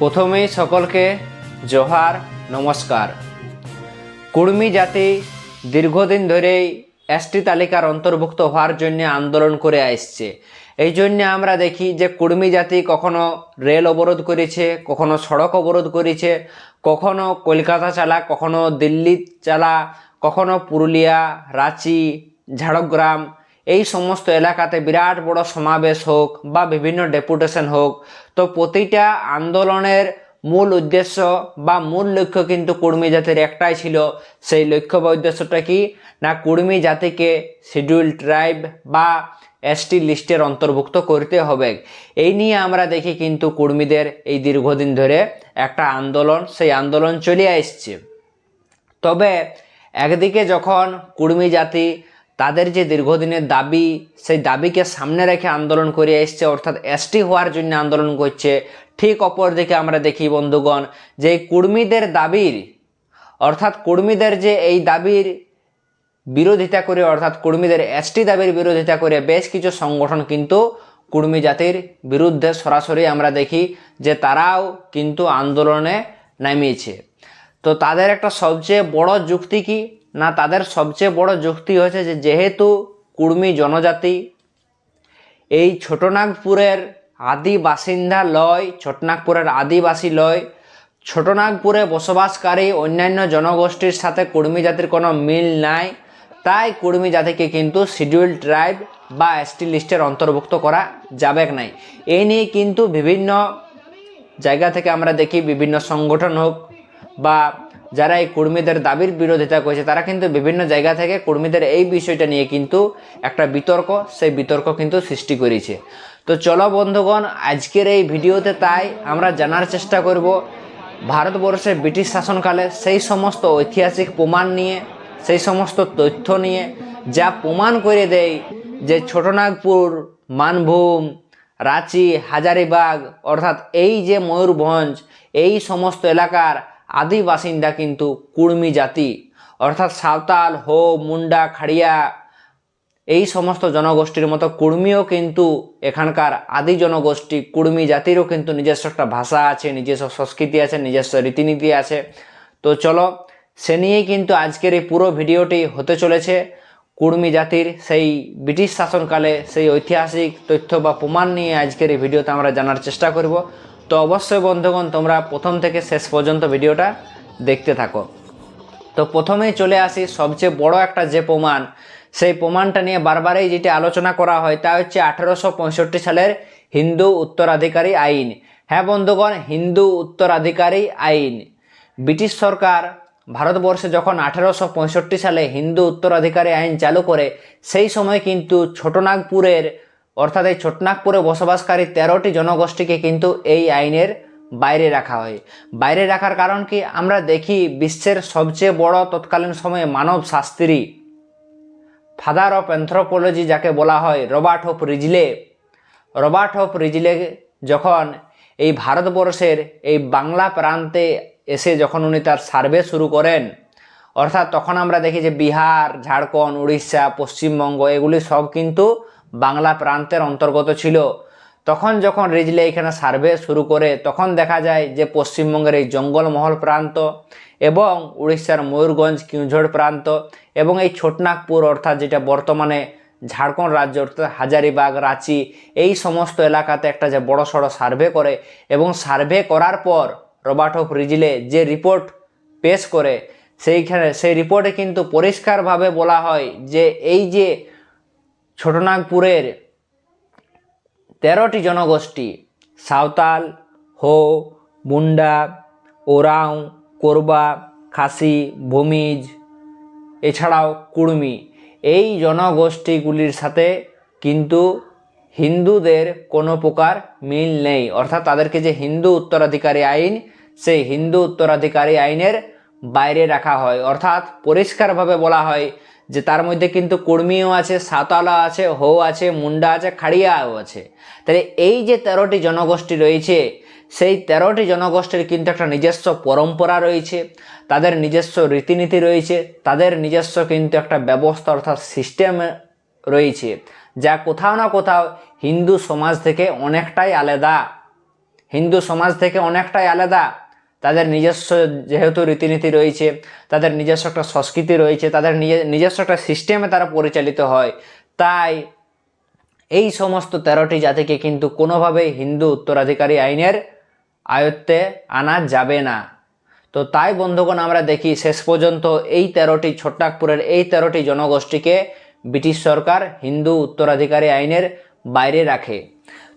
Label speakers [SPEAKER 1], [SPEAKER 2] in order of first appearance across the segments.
[SPEAKER 1] প্রথমেই সকলকে জোহার, নমস্কার। কুর্মি জাতি দীর্ঘদিন ধরেই এসটি তালিকার অন্তর্ভুক্ত হওয়ার জন্য আন্দোলন করে আসছে। এই জন্য আমরা দেখি যে কুর্মি জাতি কখনো রেল অবরোধ করেছে, কখনো সড়ক অবরোধ করেছে, কখনো কলকাতা চালা, কখনো দিল্লি চালা, কখনো পুরুলিয়া, রাঁচি, ঝাড়গ্রাম এই সমস্ত এলাকাতে বিরাট বড় সমাবেশ হোক বা বিভিন্ন ডেপুটেশন হোক, তো প্রতিটা আন্দোলনের মূল উদ্দেশ্য বা মূল লক্ষ্য কিন্তু কুর্মী জাতির একটাই ছিল। সেই লক্ষ্য বা উদ্দেশ্যটা কি? না কুর্মী জাতিকে শিডিউল ট্রাইব বা এসটি লিস্টের অন্তর্ভুক্ত করতে হবে। এই নিয়ে আমরা দেখি কিন্তু কুর্মীদের এই দীর্ঘদিন ধরে একটা আন্দোলন, সেই আন্দোলন চলে আসছে। তবে একদিকে যখন কুর্মী জাতি তাদের যে দীর্ঘদিনের দাবি, সেই দাবিকে সামনে রেখে আন্দোলন করে এসছে, অর্থাৎ এসটি হওয়ার জন্য আন্দোলন করছে। ঠিক অপর দিকে আমরা দেখি, বন্ধুগণ, যে কুর্মীদের দাবির, অর্থাৎ কুর্মীদের যে এই দাবির বিরোধিতা করে, অর্থাৎ কুর্মীদের এসটি দাবির বিরোধিতা করে বেশ কিছু সংগঠন কিন্তু কুর্মী জাতির বিরুদ্ধে সরাসরি আমরা দেখি যে তারাও কিন্তু আন্দোলনে নামিয়েছে। তো তাদের একটা সবচেয়ে বড় যুক্তি কি? না তাদের সবচেয়ে বড় যুক্তি হয়েছে যে যেহেতু কুর্মী জনজাতি, এই ছোটনাগপুরের আদি বাসিন্দা লয়, ছোটনাগপুরের আদিবাসী লয়, ছোটনাগপুরে বসবাসকারী অন্যান্য জনগোষ্ঠীর সাথে কুর্মী জাতির কোনো মিল নাই, তাই কুর্মী জাতিকে কিন্তু শিডিউল ট্রাইব বা এসটি লিস্টের অন্তর্ভুক্ত করা যাবে নাই। এই নিয়ে কিন্তু বিভিন্ন জায়গা থেকে আমরা দেখি, বিভিন্ন সংগঠন হোক বা যারা এই কর্মীদের দাবির বিরোধিতা করেছে, তারা কিন্তু বিভিন্ন জায়গা থেকে কর্মীদের এই বিষয়টা নিয়ে কিন্তু একটা বিতর্ক, সেই বিতর্ক কিন্তু সৃষ্টি করেছে। তো চলো বন্ধুগণ, আজকের এই ভিডিওতে তাই আমরা জানার চেষ্টা করব, ভারতবর্ষে ব্রিটিশ শাসনকালে সেই সমস্ত ঐতিহাসিক প্রমাণ নিয়ে, সেই সমস্ত তথ্য নিয়ে, যা প্রমাণ করে দেয় যে ছোটনাগপুর, মানভূম, রাঁচি, হাজারিবাগ, অর্থাৎ এই যে ময়ূরভঞ্জ, এই সমস্ত এলাকার আদি বাসিন্দা কিন্তু কুর্মী জাতি। অর্থাৎ সাঁওতাল, হো, মুন্ডা, খাড়িয়া, এই সমস্ত জনগোষ্ঠীর মতো কুর্মীও কিন্তু এখানকার আদি জনগোষ্ঠী কুর্মী জাতিরও কিন্তু নিজস্ব একটা ভাষা আছে, নিজস্ব সংস্কৃতি আছে, নিজস্ব রীতিনীতি আছে। তো চলো, সে নিয়েই কিন্তু আজকের এই পুরো ভিডিওটি হতে চলেছে। কুর্মী জাতির সেই ব্রিটিশ শাসনকালে সেই ঐতিহাসিক তথ্য বা প্রমাণ নিয়ে আজকের এই ভিডিওতে আমরা জানার চেষ্টা করব। তো অবশ্যই বন্ধুগণ, তোমরা প্রথম থেকে শেষ পর্যন্ত ভিডিওটা দেখতে থাকো। তো প্রথমেই চলে আসি, সবচেয়ে বড় একটা যে প্রমাণ, সেই প্রমাণটা নিয়ে বারবারই যেটি আলোচনা করা হয় তা হচ্ছে আঠেরোশো পঁয়ষট্টি সালের হিন্দু উত্তরাধিকারী আইন। হ্যাঁ বন্ধুগণ, হিন্দু উত্তরাধিকারী আইন। ব্রিটিশ সরকার ভারতবর্ষে যখন আঠেরোশো পঁয়ষট্টি সালে হিন্দু উত্তরাধিকারী আইন চালু করে, সেই সময় কিন্তু ছোটনাগপুরের অর্থাৎ এই ছোটনাগপুরে বসবাসকারী তেরোটি জনগোষ্ঠীকে কিন্তু এই আইনের বাইরে রাখা হয়। বাইরে রাখার কারণ কি? আমরা দেখি বিশ্বের সবচেয়ে বড় তৎকালীন সময়ে মানব শাস্ত্রী ফাদার অফ অ্যান্থ্রোপোলজি যাকে বলা হয় Robert of Risley. Robert of Risley যখন এই ভারতবর্ষের এই বাংলা প্রান্তে এসে যখন উনি তার সার্ভে শুরু করেন, অর্থাৎ তখন আমরা দেখি যে বিহার, ঝাড়খণ্ড, উড়িষ্যা, পশ্চিমবঙ্গ, এগুলি সব কিন্তু বাংলা প্রান্তের অন্তর্গত ছিল। তখন যখন রিজলে এখানে সার্ভে শুরু করে, তখন দেখা যায় যে পশ্চিমবঙ্গের এই জঙ্গলমহল প্রান্ত এবং উড়িষ্যার ময়ূরগঞ্জ কিউঝড় প্রান্ত এবং এই ছোটনাগপুর, অর্থাৎ যেটা বর্তমানে ঝাড়খণ্ড রাজ্য, অর্থাৎ হাজারিবাগ, রাঁচি, এই সমস্ত এলাকাতে একটা যে বড় সড়ো সার্ভে করে এবং সার্ভে করার পর রবার্ট অফ রিজলে যে রিপোর্ট পেশ করে, সেইখানে, সেই রিপোর্টে কিন্তু পরিষ্কারভাবে বলা হয় যে এই যে ছোটনাগপুরের তেরোটি জনগোষ্ঠী, সাঁওতাল, হো, মুন্ডা, ওরাও, কোরবা, খাসি, ভূমিজ, এছাড়াও কুর্মি এই জনগোষ্ঠীগুলির সাথে কিন্তু হিন্দুদের কোনো প্রকার মিল নেই। অর্থাৎ তাদেরকে যে হিন্দু উত্তরাধিকারী আইন, সেই হিন্দু উত্তরাধিকারী আইনের বাইরে রাখা হয়। অর্থাৎ পরিষ্কারভাবে বলা হয় যে তার মধ্যে কিন্তু কর্মীও আছে সাঁওতালা আছে, হো আছে, মুন্ডা আছে, খাড়িয়াও আছে। তাহলে এই যে তেরোটি জনগোষ্ঠী রয়েছে, সেই তেরোটি জনগোষ্ঠীর কিন্তু একটা নিজস্ব পরম্পরা রয়েছে, তাদের নিজস্ব রীতিনীতি রয়েছে, তাদের নিজস্ব কিন্তু একটা ব্যবস্থা অর্থাৎ সিস্টেম রয়েছে, যা কোথাও না কোথাও হিন্দু সমাজ থেকে অনেকটাই আলাদা। হিন্দু সমাজ থেকে অনেকটাই আলাদা। তাদের নিজস্ব যেহেতু রীতিনীতি রয়েছে, তাদের নিজস্ব একটা সংস্কৃতি রয়েছে, তাদের নিজে, নিজস্ব একটা সিস্টেমে তারা পরিচালিত হয়, তাই এই সমস্ত তেরোটি জাতিকে কিন্তু কোনোভাবেই হিন্দু উত্তরাধিকারী আইনের আয়ত্তে আনা যাবে না। তো তাই বন্ধুগণ, আমরা দেখি শেষ পর্যন্ত এই তেরোটি ছোটনাগপুরের এই তেরোটি জনগোষ্ঠীকে ব্রিটিশ সরকার হিন্দু উত্তরাধিকারী আইনের বাইরে রাখে।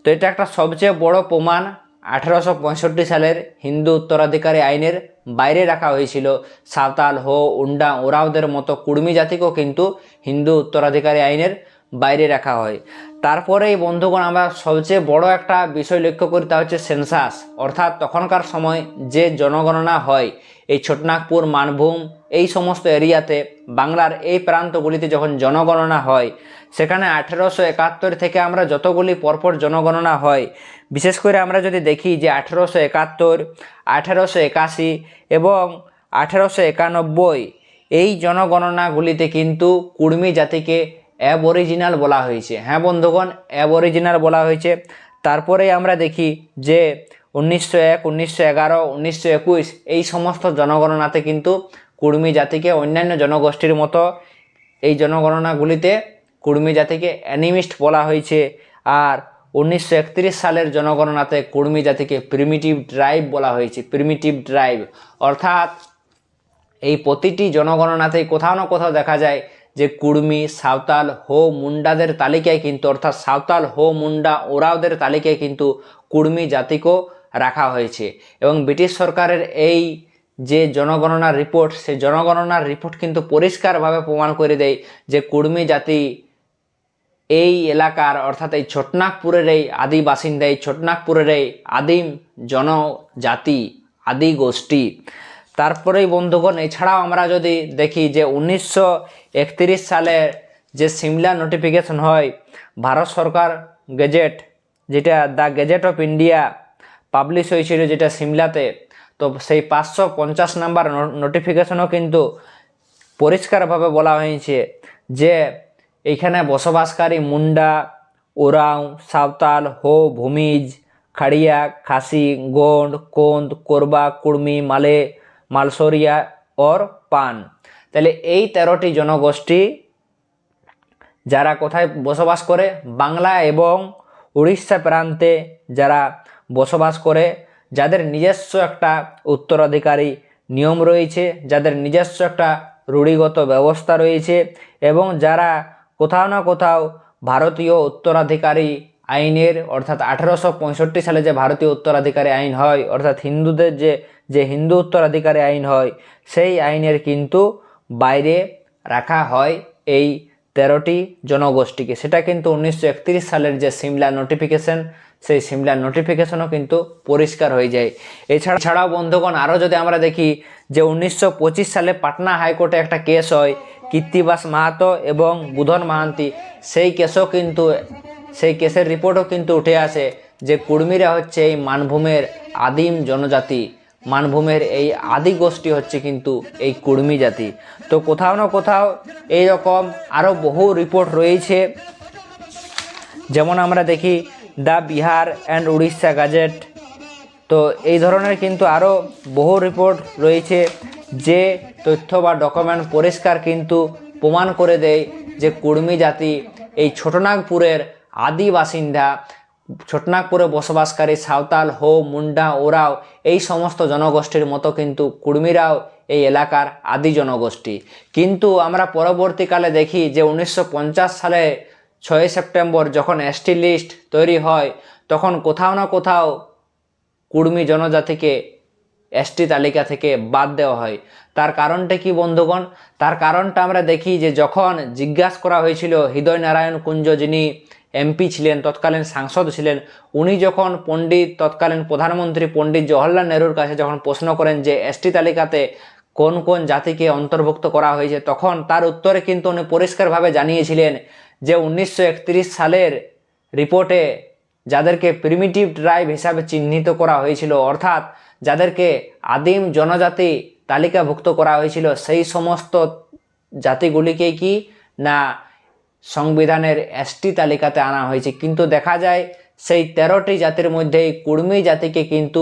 [SPEAKER 1] তো এটা একটা সবচেয়ে বড় প্রমাণ আঠেরোশো পঁয়ষট্টি সালের হিন্দু উত্তরাধিকারী আইনের বাইরে রাখা হয়েছিল। সাঁওতাল, হো, উন্ডা, ওরাওদের মতো কুর্মী জাতিকেও কিন্তু হিন্দু উত্তরাধিকারী আইনের বাইরে রাখা হয়। তারপরেই বন্ধুগণ আমরা সবচেয়ে বড় একটা বিষয় লক্ষ্য করি, তা হচ্ছে সেন্সাস অর্থাৎ তখনকার সময় যে জনগণনা হয়, এই ছোটনাগপুর, মানভূম, এই সমস্ত এরিয়াতে, বাংলার এই প্রান্তগুলিতে যখন জনগণনা হয়, সেখানে আঠেরোশো একাত্তর থেকে আমরা যতগুলি পরপর জনগণনা হয়, বিশেষ করে আমরা যদি দেখি যে আঠেরোশো একাত্তর, আঠেরোশো একাশি এবং আঠেরোশো একানব্বই, এই জনগণনাগুলিতে কিন্তু কুর্মী জাতিকে অ্যাবরিজিনাল বলা হয়েছে। হ্যাঁ বন্ধুগণ, অ্যাবরিজিনাল বলা হয়েছে। তারপরে আমরা দেখি যে উনিশশো এক, উনিশশো এগারো, উনিশশো একুশ, এই সমস্ত জনগণনাতে কিন্তু কুর্মী জাতিকে, অন্যান্য জনগোষ্ঠীর মতো এই জনগণনাগুলিতে কুর্মী জাতিকে অ্যানিমিস্ট বলা হয়েছে। আর উনিশশো একত্রিশ সালের জনগণনাতে কুর্মী জাতিকে প্রিমিটিভ ড্রাইভ বলা হয়েছে, প্রিমিটিভ ড্রাইভ। অর্থাৎ এই প্রতিটি জনগণনাতেই কোথাও না কোথাও দেখা যায় যে কুর্মি সাঁওতাল, হো মুন্ডাদের তালিকায় কিন্তু, অর্থাৎ সাঁওতাল, হো মুন্ডা, ওরাওদের তালিকায় কিন্তু কুর্মি জাতিকেও রাখা হয়েছে। এবং ব্রিটিশ সরকারের এই যে জনগণনার রিপোর্ট, সেই জনগণনার রিপোর্ট কিন্তু পরিষ্কারভাবে প্রমাণ করে দেয় যে কুর্মি জাতি এই এলাকার, অর্থাৎ এই ছোটনাগপুরের এই আদি বাসিন্দা, এই ছোটনাগপুরের এই আদিম জনজাতি, আদি গোষ্ঠী। তারপরেই বন্ধুগণ, এছাড়াও আমরা যদি দেখি যে উনিশশো সালের যে সিমলা নোটিফিকেশন হয়, ভারত সরকার গেজেট, যেটা the gazette of India publish হয়েছিল যেটা সিমলাতে, তো সেই পাঁচশো পঞ্চাশ নাম্বার নোটিফিকেশনও কিন্তু পরিষ্কারভাবে বলা হয়েছে যে এইখানে বসবাসকারী মুন্ডা, ওরাও, সাঁওতাল, হো, ভূমিজ, খাড়িয়া, খাসি, গোন্ড, কোন্দ, কোরবা কুর্মি মালে মালসরিয়া ওর পান। তাহলে এই তেরোটি জনগোষ্ঠী যারা কোথায় বসবাস করে, বাংলা এবং উড়িষ্যা প্রান্তে যারা বসবাস করে, যাদের নিজস্ব একটা উত্তরাধিকারী নিয়ম রয়েছে, যাদের নিজস্ব একটা রূঢ়িগত ব্যবস্থা রয়েছে এবং যারা কোথাও না কোথাও ভারতীয় উত্তরাধিকারী আইনের, অর্থাৎ আঠেরোশো পঁয়ষট্টি সালে যে ভারতীয় উত্তরাধিকারী আইন হয়, অর্থাৎ হিন্দুদের যে যে হিন্দু উত্তরাধিকারী আইন হয়, সেই আইনের কিন্তু বাইরে রাখা হয় এই তেরোটি জনগোষ্ঠীকে। সেটা কিন্তু উনিশশো একত্রিশ সালের যে সিমলা নোটিফিকেশন সেই সিমলা নোটিফিকেশনও কিন্তু পরিষ্কার হয়ে যায়। এছাড়া ছাড়াও বন্ধুগণ, আরও যদি আমরা দেখি যে উনিশশো পঁচিশ সালে পাটনা হাইকোর্টে একটা কেস হয়, কীর্তিবাস মাহাতো এবং বুধন মাহান্তি। সেই কেসও কিন্তু সেই কেসের রিপোর্টও কিন্তু উঠে আসে যে কুর্মীরা হচ্ছে এই মানভূমের আদিম জনজাতি। মানভূমের এই আদি গোষ্ঠী হচ্ছে কিন্তু এই কুর্মী জাতি। তো কোথাও না কোথাও এই রকম আরও বহু রিপোর্ট রয়েছে। যেমন আমরা দেখি the Bihar and Orissa gazette. তো এই ধরনের কিন্তু আরও বহু রিপোর্ট রয়েছে যে তথ্য বা ডকুমেন্ট পরিষ্কার কিন্তু প্রমাণ করে দেয় যে কুর্মী জাতি এই ছোটনাগপুরের আদি বাসিন্দা ছোটনাগপুরে বসবাসকারী সাঁওতাল, হো, মুন্ডা, ওরাও, এই সমস্ত জনগোষ্ঠীর মতো কিন্তু কুর্মিরাও এই এলাকার আদি জনগোষ্ঠী। কিন্তু আমরা পরবর্তীকালে দেখি যে উনিশশো পঞ্চাশ সালে ছয় সেপ্টেম্বর যখন এসটি লিস্ট তৈরি হয়, তখন কোথাও না কোথাও কুর্মী জনজাতিকে এসটি তালিকা থেকে বাদ দেওয়া হয়। তার কারণটা কি, বন্ধুগণ? তার কারণটা আমরা দেখি যে যখন জিজ্ঞাসা করা হয়েছিল হৃদয় নারায়ণ কুঞ্জ যিনি এমপি ছিলেন, তৎকালীন সাংসদ ছিলেন, উনি যখন পণ্ডিত, তৎকালীন প্রধানমন্ত্রী পণ্ডিত জওহরলাল নেহরুর কাছে যখন প্রশ্ন করেন যে এসটি তালিকাতে কোন কোন জাতিকে অন্তর্ভুক্ত করা হয়েছে, তখন তার উত্তরে কিন্তু উনি পরিষ্কারভাবে জানিয়েছিলেন যে উনিশশো একত্রিশ সালের রিপোর্টে যাদেরকে প্রিমিটিভ ট্রাইব হিসাবে চিহ্নিত করা হয়েছিল, অর্থাৎ যাদেরকে আদিম জনজাতি তালিকাভুক্ত করা হয়েছিল, সেই সমস্ত জাতিগুলিকে কি না সংবিধানের এসটি তালিকাতে আনা হয়েছে? কিন্তু দেখা যায় সেই তেরোটি জাতির মধ্যে এই কুর্মী জাতিকে কিন্তু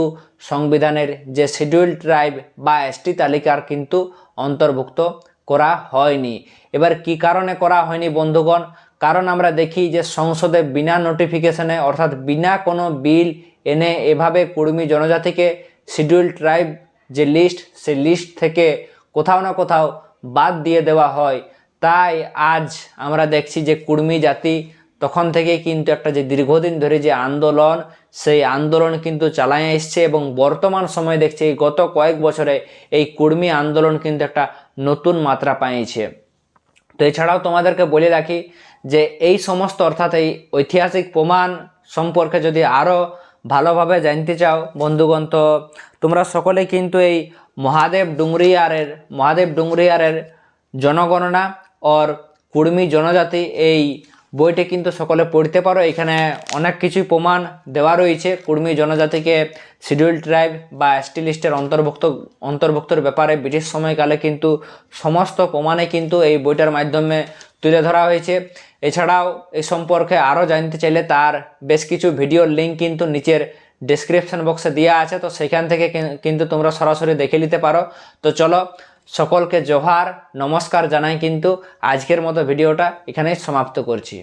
[SPEAKER 1] সংবিধানের যে শিডিউল ট্রাইব বা এসটি তালিকার কিন্তু অন্তর্ভুক্ত করা হয়নি। এবার কি কারণে করা হয়নি বন্ধুগণ? কারণ আমরা দেখি যে সংসদে বিনা নোটিফিকেশনে অর্থাৎ বিনা কোনো বিল এনে এভাবে কুর্মী জনজাতিকে শিডিউল ট্রাইব যে লিস্ট সেই লিস্ট থেকে কোথাও না কোথাও বাদ দিয়ে দেওয়া হয়। তাই আজ আমরা দেখছি যে কুর্মী জাতি তখন থেকে কিন্তু একটা যে দীর্ঘদিন ধরে যে আন্দোলন, সেই আন্দোলন কিন্তু চালায় এসছে এবং বর্তমান সময়ে দেখছি এই গত কয়েক বছরে এই কুর্মী আন্দোলন কিন্তু একটা নতুন মাত্রা পাইছে। তো এছাড়াও তোমাদেরকে বলে রাখি যে এই সমস্ত অর্থাৎ এই ঐতিহাসিক প্রমাণ সম্পর্কে যদি আরও ভালোভাবে জানতে চাও, বন্ধুগণ, তো তোমরা সকলে কিন্তু এই মহাদেব ডুংরিয়ারের মহাদেব ডুংরিয়ারের জনগণনা, ওর কুর্মী জনজাতি এই বইটি কিন্তু সকলে পড়তে পারো। এখানে অনেক কিছুই প্রমাণ দেওয়া রয়েছে। কুর্মী জনজাতিকে শিডিউল ট্রাইব বা এসটি লিস্টের অন্তর্ভুক্ত, অন্তর্ভুক্তর ব্যাপারে ব্রিটিশ সময়কালে কিন্তু সমস্ত প্রমাণে কিন্তু এই বইটার মাধ্যমে তুলে ধরা হয়েছে। এছাড়াও এই সম্পর্কে আরও জানতে চাইলে তার বেশ কিছু ভিডিওর লিঙ্ক কিন্তু নিচের ডেসক্রিপশন বক্সে দেওয়া আছে। তো সেখান থেকে কিন্তু তোমরা সরাসরি দেখে নিতে পারো। তো চলো সকলকে জোহার নমস্কার জানাই কিন্তু আজকের মতো ভিডিওটা এখানেই সমাপ্ত করছি।